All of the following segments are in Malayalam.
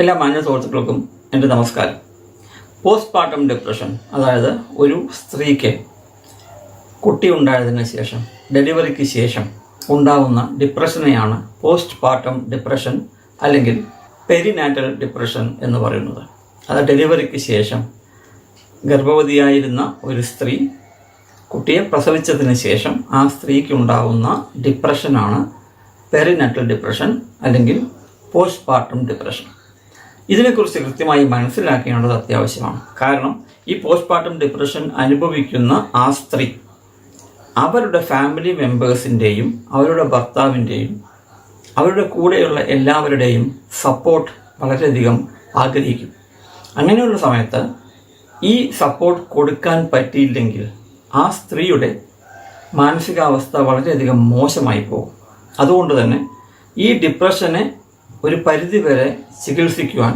എല്ലാ മാന്യ സുഹൃത്തുക്കൾക്കും എന്റെ നമസ്കാരം. പോസ്റ്റ് പാർട്ടം ഡിപ്രഷൻ അതായത് ഒരു സ്ത്രീക്ക് കുട്ടി ഉണ്ടായതിനു ശേഷം ഡെലിവറിക്ക് ശേഷം ഉണ്ടാകുന്ന ഡിപ്രഷനെയാണ് പോസ്റ്റ് പാർട്ടം ഡിപ്രഷൻ അല്ലെങ്കിൽ പെരിനാറ്റൽ ഡിപ്രഷൻ എന്ന് പറയുന്നത്. അത് ഡെലിവറിക്ക് ശേഷം ഗർഭവതിയായിരുന്ന ഒരു സ്ത്രീ കുട്ടിയെ പ്രസവിച്ചതിന് ശേഷം ആ സ്ത്രീക്ക് ഉണ്ടാകുന്ന ഡിപ്രഷനാണ് പെരിനാറ്റൽ ഡിപ്രഷൻ അല്ലെങ്കിൽ പോസ്റ്റ് പാർട്ടം ഡിപ്രഷൻ ഇതിനെക്കുറിച്ച് കൃത്യമായി മനസ്സിലാക്കേണ്ടത് അത്യാവശ്യമാണ്. കാരണം ഈ പോസ്റ്റ് പാർട്ടം ഡിപ്രഷൻ അനുഭവിക്കുന്ന ആ സ്ത്രീ അവരുടെ ഫാമിലി മെമ്പേഴ്സിന്റെയും അവരുടെ ഭർത്താവിന്റെയും അവരുടെ കൂടെയുള്ള എല്ലാവരുടെയും സപ്പോർട്ട് വളരെയധികം ആഗ്രഹിക്കും. അങ്ങനെയുള്ള സമയത്ത് ഈ സപ്പോർട്ട് കൊടുക്കാൻ പറ്റിയില്ലെങ്കിൽ ആ സ്ത്രീയുടെ മാനസികാവസ്ഥ വളരെയധികം മോശമായി പോകും. അതുകൊണ്ട് തന്നെ ഈ ഡിപ്രഷനെ ഒരു പരിധിവരെ ചികിത്സിക്കുവാൻ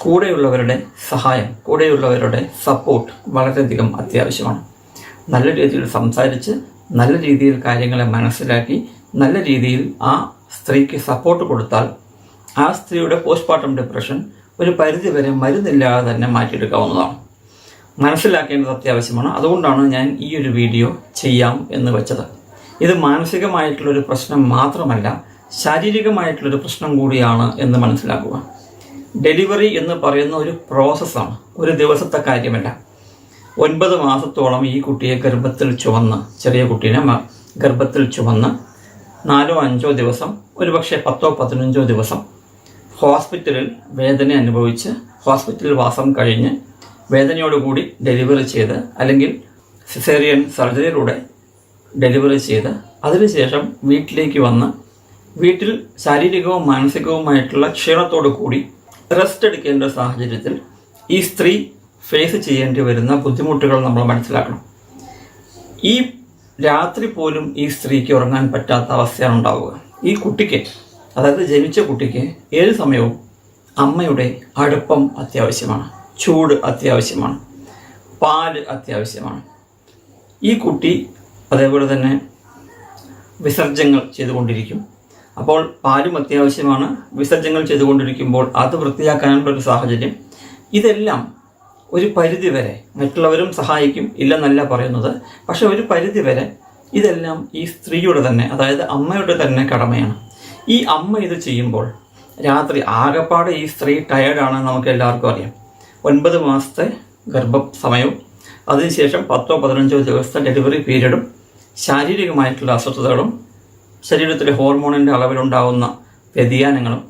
കൂടെയുള്ളവരുടെ സഹായം കൂടെയുള്ളവരുടെ സപ്പോർട്ട് വളരെയധികം അത്യാവശ്യമാണ്. നല്ല രീതിയിൽ സംസാരിച്ച് നല്ല രീതിയിൽ കാര്യങ്ങളെ മനസ്സിലാക്കി നല്ല രീതിയിൽ ആ സ്ത്രീക്ക് സപ്പോർട്ട് കൊടുത്താൽ ആ സ്ത്രീയുടെ പോസ്റ്റ്മോർട്ടം ഡിപ്രഷൻ ഒരു പരിധിവരെ മരുന്നില്ലാതെ തന്നെ മാറ്റിയെടുക്കാവുന്നതാണ്. മനസ്സിലാക്കേണ്ടത് അത്യാവശ്യമാണ്. അതുകൊണ്ടാണ് ഞാൻ ഈ ഒരു വീഡിയോ ചെയ്യാം എന്ന് വെച്ചത്. ഇത് മാനസികമായിട്ടുള്ളൊരു പ്രശ്നം മാത്രമല്ല ശാരീരികമായിട്ടുള്ളൊരു പ്രശ്നം കൂടിയാണ് എന്ന് മനസ്സിലാക്കുക. ഡെലിവറി എന്ന് പറയുന്ന ഒരു പ്രോസസ്സാണ്. ഒരു ദിവസത്തെ കാര്യമല്ല. ഒൻപത് മാസത്തോളം ഈ കുട്ടിയെ ഗർഭത്തിൽ ചുവന്ന് ചെറിയ കുട്ടീനെ ഗർഭത്തിൽ ചുവന്ന് നാലോ അഞ്ചോ ദിവസം ഒരുപക്ഷെ പത്തോ പതിനഞ്ചോ ദിവസം ഹോസ്പിറ്റലിൽ വേദന അനുഭവിച്ച് ഹോസ്പിറ്റലിൽ വാസം കഴിഞ്ഞ് വേദനയോടുകൂടി ഡെലിവറി ചെയ്ത് അല്ലെങ്കിൽ സിസേറിയൻ സർജറിയിലൂടെ ഡെലിവറി ചെയ്ത് അതിനുശേഷം വീട്ടിലേക്ക് വന്ന് വീട്ടിൽ ശാരീരികവും മാനസികവുമായിട്ടുള്ള ക്ഷീണത്തോടു കൂടി റെസ്റ്റ് എടുക്കേണ്ട സാഹചര്യത്തിൽ ഈ സ്ത്രീ ഫേസ് ചെയ്യേണ്ടി വരുന്ന ബുദ്ധിമുട്ടുകൾ നമ്മൾ മനസ്സിലാക്കണം. ഈ രാത്രി പോലും ഈ സ്ത്രീക്ക് ഉറങ്ങാൻ പറ്റാത്ത അവസ്ഥയാണ് ഉണ്ടാവുക. ഈ കുട്ടിക്ക് അതായത് ജനിച്ച കുട്ടിക്ക് ഏത് സമയവും അമ്മയുടെ അടുപ്പം അത്യാവശ്യമാണ് ചൂട് അത്യാവശ്യമാണ് പാൽ അത്യാവശ്യമാണ്. ഈ കുട്ടി അതേപോലെ തന്നെ വിസർജ്യങ്ങൾ ചെയ്തുകൊണ്ടിരിക്കും. അപ്പോൾ പാലും അത്യാവശ്യമാണ്. വിസർജ്യങ്ങൾ ചെയ്തുകൊണ്ടിരിക്കുമ്പോൾ അത് വൃത്തിയാക്കാനുള്ള ഒരു സാഹചര്യം. ഇതെല്ലാം ഒരു പരിധി വരെ മറ്റുള്ളവരും സഹായിക്കും ഇല്ലെന്നല്ല പറയുന്നത്. പക്ഷെ ഒരു പരിധി വരെ ഇതെല്ലാം ഈ സ്ത്രീയുടെ തന്നെ അതായത് അമ്മയുടെ തന്നെ കടമയാണ്. ഈ അമ്മ ഇത് ചെയ്യുമ്പോൾ രാത്രി ആകപ്പാടെ ഈ സ്ത്രീ ടയേർഡാണെന്ന് നമുക്ക് എല്ലാവർക്കും അറിയാം. ഒൻപത് മാസത്തെ ഗർഭ സമയവും അതിനുശേഷം പത്തോ പതിനഞ്ചോ ദിവസത്തെ ഡെലിവറി പീരീഡും ശാരീരികമായിട്ടുള്ള അസ്വസ്ഥതകളും ശരീരത്തിലെ ഹോർമോണിന്റെ അളവിലുണ്ടാവുന്ന വ്യതിയാനങ്ങളും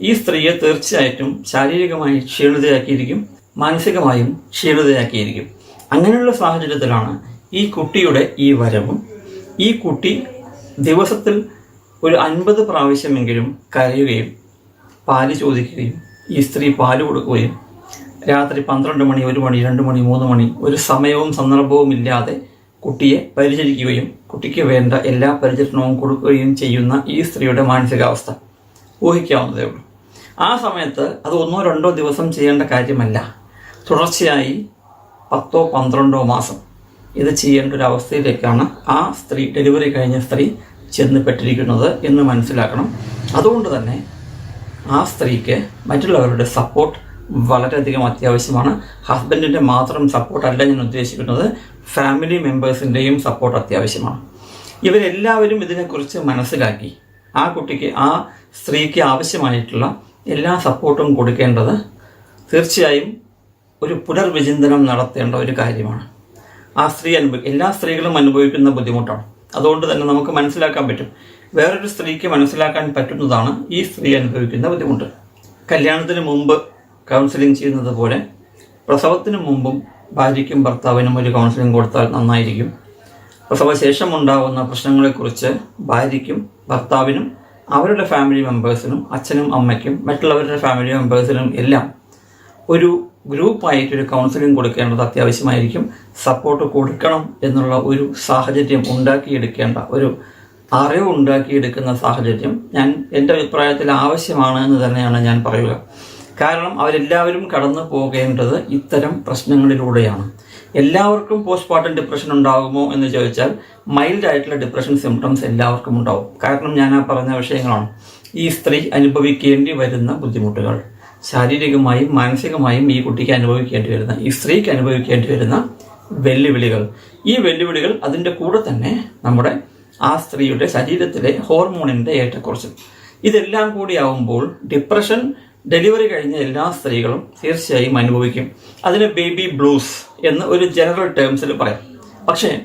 ഈ സ്ത്രീയെ തീർച്ചയായിട്ടും ശാരീരികമായി ക്ഷീണിതയാക്കിയിരിക്കും മാനസികമായും ക്ഷീണിതയാക്കിയിരിക്കും. അങ്ങനെയുള്ള സാഹചര്യത്തിലാണ് ഈ കുട്ടിയുടെ ഈ വരവും. ഈ കുട്ടി ദിവസത്തിൽ ഒരു അൻപത് പ്രാവശ്യമെങ്കിലും കരയുകയും പാൽ ചോദിക്കുകയും ഈ സ്ത്രീ പാൽ കൊടുക്കുകയും രാത്രി പന്ത്രണ്ട് മണി ഒരു മണി രണ്ട് മണി മൂന്ന് മണി ഒരു സമയവും സന്ദർഭവും ഇല്ലാതെ കുട്ടിയെ പരിചരിക്കുകയും കുട്ടിക്ക് വേണ്ട എല്ലാ പരിചരണവും കൊടുക്കുകയും ചെയ്യുന്ന ഈ സ്ത്രീയുടെ മാനസികാവസ്ഥ ഊഹിക്കാവുന്നതേ ഉള്ളൂ. ആ സമയത്ത് അത് ഒന്നോ രണ്ടോ ദിവസം ചെയ്യേണ്ട കാര്യമല്ല. തുടർച്ചയായി പത്തോ പന്ത്രണ്ടോ മാസം ഇത് ചെയ്യേണ്ട ഒരു അവസ്ഥയിലേക്കാണ് ആ സ്ത്രീ ഡെലിവറി കഴിഞ്ഞ സ്ത്രീ ചെന്നപ്പെട്ടിരിക്കുന്നത് എന്ന് മനസ്സിലാക്കണം. അതുകൊണ്ട് തന്നെ ആ സ്ത്രീക്ക് മറ്റുള്ളവരുടെ സപ്പോർട്ട് വളരെയധികം അത്യാവശ്യമാണ്. ഹസ്ബൻഡിന്റെ മാത്രം സപ്പോർട്ടല്ല ഞാൻ ഉദ്ദേശിക്കുന്നത്. ഫാമിലി മെമ്പേഴ്സിന്റെയും സപ്പോർട്ട് അത്യാവശ്യമാണ്. ഇവരെല്ലാവരും ഇതിനെക്കുറിച്ച് മനസ്സിലാക്കി ആ കുട്ടിക്ക് ആ സ്ത്രീക്ക് ആവശ്യമായിട്ടുള്ള എല്ലാ സപ്പോർട്ടും കൊടുക്കേണ്ടത് തീർച്ചയായും ഒരു പുനർവിചിന്തനം നടത്തേണ്ട ഒരു കാര്യമാണ്. ആ സ്ത്രീ അനുഭവി എല്ലാ സ്ത്രീകളും അനുഭവിക്കുന്ന ബുദ്ധിമുട്ടാണ്. അതുകൊണ്ട് തന്നെ നമുക്ക് മനസ്സിലാക്കാൻ പറ്റും. വേറൊരു സ്ത്രീക്ക് മനസ്സിലാക്കാൻ പറ്റുന്നതാണ് ഈ സ്ത്രീ അനുഭവിക്കുന്ന ബുദ്ധിമുട്ട്. കല്യാണത്തിന് മുമ്പ് കൗൺസിലിംഗ് ചെയ്യുന്നത് പോലെ പ്രസവത്തിന് മുമ്പും ഭാര്യയ്ക്കും ഭർത്താവിനും ഒരു കൗൺസിലിംഗ് കൊടുത്താൽ നന്നായിരിക്കും. പ്രസവശേഷം ഉണ്ടാകുന്ന പ്രശ്നങ്ങളെക്കുറിച്ച് ഭാര്യയ്ക്കും ഭർത്താവിനും അവരുടെ ഫാമിലി മെമ്പേഴ്സിനും അച്ഛനും അമ്മയ്ക്കും മറ്റുള്ളവരുടെ ഫാമിലി മെമ്പേഴ്സിനും എല്ലാം ഒരു ഗ്രൂപ്പായിട്ട് ഒരു കൗൺസിലിംഗ് കൊടുക്കേണ്ടത് അത്യാവശ്യമായിരിക്കും. സപ്പോർട്ട് കൊടുക്കണം എന്നുള്ള ഒരു സാഹചര്യം ഉണ്ടാക്കിയെടുക്കേണ്ട ഒരു അറിവ് ഉണ്ടാക്കിയെടുക്കുന്ന സാഹചര്യം ഞാൻ എന്റെ അഭിപ്രായത്തിൽ ആവശ്യമാണ് എന്ന് തന്നെയാണ് ഞാൻ പറയുക. കാരണം അവരെല്ലാവരും കടന്നു പോകേണ്ടത് ഇത്തരം പ്രശ്നങ്ങളിലൂടെയാണ്. എല്ലാവർക്കും പോസ്റ്റ്മോർട്ടം ഡിപ്രഷൻ ഉണ്ടാകുമോ എന്ന് ചോദിച്ചാൽ മൈൽഡ് ആയിട്ടുള്ള ഡിപ്രഷൻ സിംറ്റംസ് എല്ലാവർക്കും ഉണ്ടാവും. കാരണം ഞാൻ ആ പറഞ്ഞ വിഷയങ്ങളാണ്. ഈ സ്ത്രീ അനുഭവിക്കേണ്ടി വരുന്ന ബുദ്ധിമുട്ടുകൾ. ശാരീരികമായും മാനസികമായും ഈ കുട്ടിക്ക് അനുഭവിക്കേണ്ടി വരുന്ന ഈ സ്ത്രീക്ക് അനുഭവിക്കേണ്ടി വരുന്ന വെല്ലുവിളികൾ. ഈ വെല്ലുവിളികൾ അതിന്റെ കൂടെ തന്നെ നമ്മുടെ ആ സ്ത്രീയുടെ ശരീരത്തിലെ ഹോർമോണിന്റെ ഏറ്റക്കുറച്ചും ഇതെല്ലാം കൂടി ആവുമ്പോൾ ഡിപ്രഷൻ ഡെലിവറി കഴിഞ്ഞ എല്ലാ സ്ത്രീകളും തീർച്ചയായും അനുഭവിക്കും. അതിന് ബേബി ബ്ലൂസ് എന്ന് ഒരു ജനറൽ ടേംസിൽ പറയാം. പക്ഷേ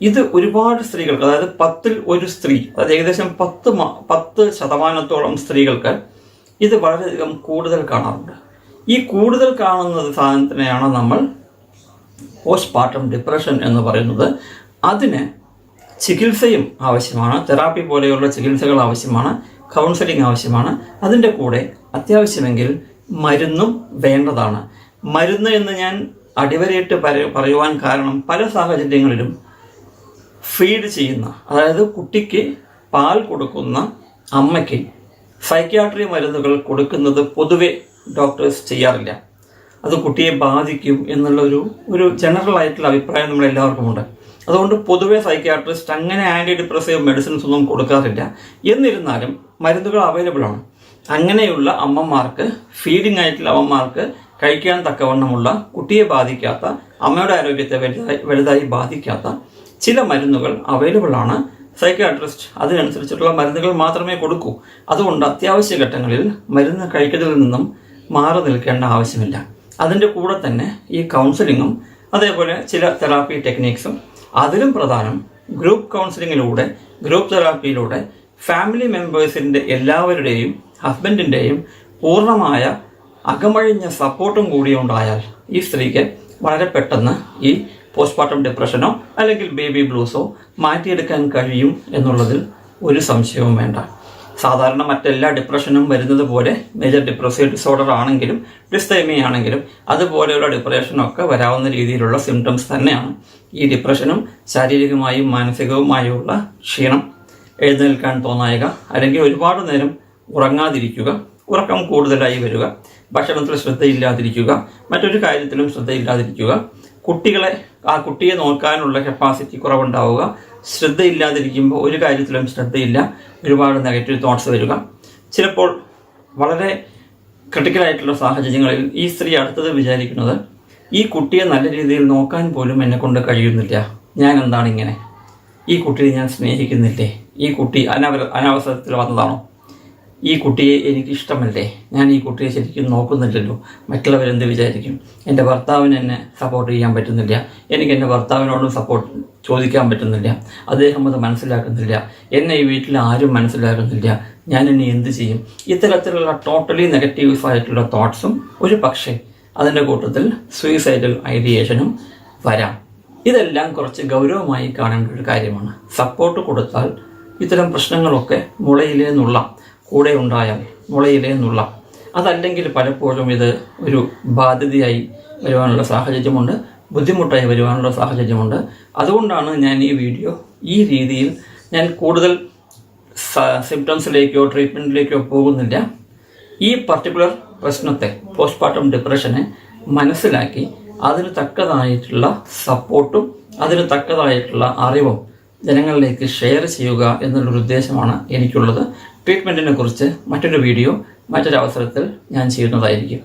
ഇത് ഒരുപാട് സ്ത്രീകൾക്ക് അതായത് പത്തിൽ ഒരു സ്ത്രീ അതായത് ഏകദേശം പത്ത് പത്ത് ശതമാനത്തോളം സ്ത്രീകൾക്ക് ഇത് വളരെയധികം കൂടുതൽ കാണാറുണ്ട്. ഈ കൂടുതൽ കാണുന്ന സാധനത്തിനെയാണ് നമ്മൾ പോസ്റ്റ് പാർട്ടം ഡിപ്രഷൻ എന്ന് പറയുന്നത്. അതിന് ചികിത്സയും ആവശ്യമാണ് തെറാപ്പി പോലെയുള്ള ചികിത്സകൾ ആവശ്യമാണ്. കൗൺസിലിംഗ് ആവശ്യമാണ്. അതിന്റെ കൂടെ അത്യാവശ്യമെങ്കിൽ മരുന്നും വേണ്ടതാണ്. മരുന്ന് എന്ന് ഞാൻ അടിവരയിട്ട് പറ- പറയുവാൻ കാരണം പല സാഹചര്യങ്ങളിലും ഫീഡ് ചെയ്യുന്ന അതായത് കുട്ടിക്ക് പാൽ കൊടുക്കുന്ന അമ്മയ്ക്ക് സൈക്യാട്രി മരുന്നുകൾ കൊടുക്കുന്നത് പൊതുവെ ഡോക്ടേഴ്സ് ചെയ്യാറില്ല. അത് കുട്ടിയെ ബാധിക്കും എന്നുള്ളൊരു ഒരു ജനറൽ ആയിട്ടുള്ള അഭിപ്രായം നമ്മളെല്ലാവർക്കുമുണ്ട്. അതുകൊണ്ട് പൊതുവെ സൈക്യാട്രിസ്റ്റ് അങ്ങനെ ആന്റി ഡിപ്രസീവ് മെഡിസിൻസ് ഒന്നും കൊടുക്കാറില്ല. എന്നിരുന്നാലും മരുന്നുകൾ അവൈലബിൾ ആണ്. അങ്ങനെയുള്ള അമ്മമാർക്ക് ഫീഡിംഗ് ആയിട്ടുള്ള അമ്മമാർക്ക് കഴിക്കാൻ തക്കവണ്ണമുള്ള കുട്ടിയെ ബാധിക്കാത്ത അമ്മയുടെ ആരോഗ്യത്തെ വലുതായി വലുതായി ബാധിക്കാത്ത ചില മരുന്നുകൾ അവൈലബിൾ ആണ്. സൈക്യാട്രിസ്റ്റ് അതിനനുസരിച്ചിട്ടുള്ള മരുന്നുകൾ മാത്രമേ കൊടുക്കൂ. അതുകൊണ്ട് അത്യാവശ്യ ഘട്ടങ്ങളിൽ മരുന്ന് കഴിക്കുന്നതിൽ നിന്നും മാറി നിൽക്കേണ്ട ആവശ്യമില്ല. അതിന്റെ കൂടെ തന്നെ ഈ കൗൺസിലിങ്ങും അതേപോലെ ചില തെറാപ്പി ടെക്നീക്സും അതിലും പ്രധാനം ഗ്രൂപ്പ് കൗൺസിലിങ്ങിലൂടെ ഗ്രൂപ്പ് തെറാപ്പിയിലൂടെ ഫാമിലി മെമ്പേഴ്സിന്റെ എല്ലാവരുടെയും ഹസ്ബൻഡിന്റെയും പൂർണമായ അകമഴിഞ്ഞ സപ്പോർട്ടും കൂടി ഉണ്ടായാൽ ഈ സ്ത്രീക്ക് വളരെ പെട്ടെന്ന് ഈ പോസ്റ്റ്മോർട്ടം ഡിപ്രഷനോ അല്ലെങ്കിൽ ബേബി ബ്ലൂസോ മാറ്റിയെടുക്കാൻ കഴിയും എന്നുള്ളതിൽ ഒരു സംശയവും വേണ്ട. സാധാരണ മറ്റെല്ലാ ഡിപ്രഷനും വരുന്നത് പോലെ മേജർ ഡിപ്രസീവ് ഡിസോർഡർ ആണെങ്കിലും ഡിസ്തൈമിയാണെങ്കിലും അതുപോലെയുള്ള ഡിപ്രഷനൊക്കെ വരാവുന്ന രീതിയിലുള്ള സിംറ്റംസ് തന്നെയാണ്. ഈ ഡിപ്രഷനും ശാരീരികമായും മാനസികവുമായുള്ള ക്ഷീണം എഴുന്നേൽക്കാൻ തോന്നായുക അല്ലെങ്കിൽ ഒരുപാട് നേരം ഉറങ്ങാതിരിക്കുക ഉറക്കം കൂടുതലായി വരിക ഭക്ഷണത്തിൽ ശ്രദ്ധയില്ലാതിരിക്കുക മറ്റൊരു കാര്യത്തിലും ശ്രദ്ധയില്ലാതിരിക്കുക കുട്ടികളെ ആ കുട്ടിയെ നോക്കാനുള്ള കപ്പാസിറ്റി കുറവുണ്ടാവുക ശ്രദ്ധയില്ലാതിരിക്കുമ്പോൾ ഒരു കാര്യത്തിലും ശ്രദ്ധയില്ല ഒരുപാട് നെഗറ്റീവ് തോട്ട്സ് വരിക. ചിലപ്പോൾ വളരെ ക്രിട്ടിക്കലായിട്ടുള്ള സാഹചര്യങ്ങളിൽ ഈ സ്ത്രീ അടുത്തത് വിചാരിക്കുന്നത് ഈ കുട്ടിയെ നല്ല രീതിയിൽ നോക്കാൻ പോലും എന്നെ കൊണ്ട് കഴിയുന്നില്ല. ഞാൻ എന്താണ് ഇങ്ങനെ? ഈ കുട്ടിയെ ഞാൻ സ്നേഹിക്കുന്നില്ലേ? ഈ കുട്ടി അനവ അനവസരത്തിൽ വന്നതാണോ? ഈ കുട്ടിയെ എനിക്കിഷ്ടമല്ലേ ഞാൻ ഈ കുട്ടിയെ ശരിക്കും നോക്കുന്നില്ലല്ലോ. മറ്റുള്ളവരെന്ത് വിചാരിക്കും? എന്റെ ഭർത്താവിന് എന്നെ സപ്പോർട്ട് ചെയ്യാൻ പറ്റുന്നില്ല. എനിക്ക് എന്റെ ഭർത്താവിനോടും സപ്പോർട്ട് ചോദിക്കാൻ പറ്റുന്നില്ല. അദ്ദേഹം അത് മനസ്സിലാക്കുന്നില്ല. എന്നെ ഈ വീട്ടിൽ ആരും മനസ്സിലാക്കുന്നില്ല. ഞാൻ ഇനി എന്ത് ചെയ്യും? ഇത്തരത്തിലുള്ള ടോട്ടലി നെഗറ്റീവ്സ് ആയിട്ടുള്ള തോട്ട്സും ഒരു പക്ഷേ അതിന്റെ കൂട്ടത്തിൽ സൂയിസൈഡൽ ഐഡിയേഷനും വരാം. ഇതെല്ലാം കുറച്ച് ഗൗരവമായി കാണേണ്ട ഒരു കാര്യമാണ്. സപ്പോർട്ട് കൊടുത്താൽ ഇത്തരം പ്രശ്നങ്ങളൊക്കെ മുളയിലേ നിന്നുള്ള കൂടെ ഉണ്ടായാൽ മുളയിലേ നിന്നുള്ള അതല്ലെങ്കിൽ പലപ്പോഴും ഇത് ഒരു ബാധ്യതയായി വരുവാനുള്ള സാഹചര്യമുണ്ട് ബുദ്ധിമുട്ടായി വരുവാനുള്ള സാഹചര്യമുണ്ട്. അതുകൊണ്ടാണ് ഞാൻ ഈ വീഡിയോ ഈ രീതിയിൽ ഞാൻ കൂടുതൽ സിംറ്റംസിലേക്കോ ട്രീറ്റ്മെന്റിലേക്കോ പോകുന്നില്ല. ഈ പർട്ടിക്കുലർ പ്രശ്നത്തെ പോസ്റ്റ്മോർട്ടം ഡിപ്രഷനെ മനസ്സിലാക്കി അതിന് തക്കതായിട്ടുള്ള സപ്പോർട്ടും അതിന് തക്കതായിട്ടുള്ള അറിവും ജനങ്ങളിലേക്ക് ഷെയർ ചെയ്യുക എന്നുള്ളൊരു ഉദ്ദേശമാണ് എനിക്കുള്ളത്. ട്രീറ്റ്മെന്റിനെ കുറിച്ച് മറ്റൊരു വീഡിയോ മറ്റൊരവസരത്തിൽ ഞാൻ ചെയ്യുന്നതായിരിക്കും.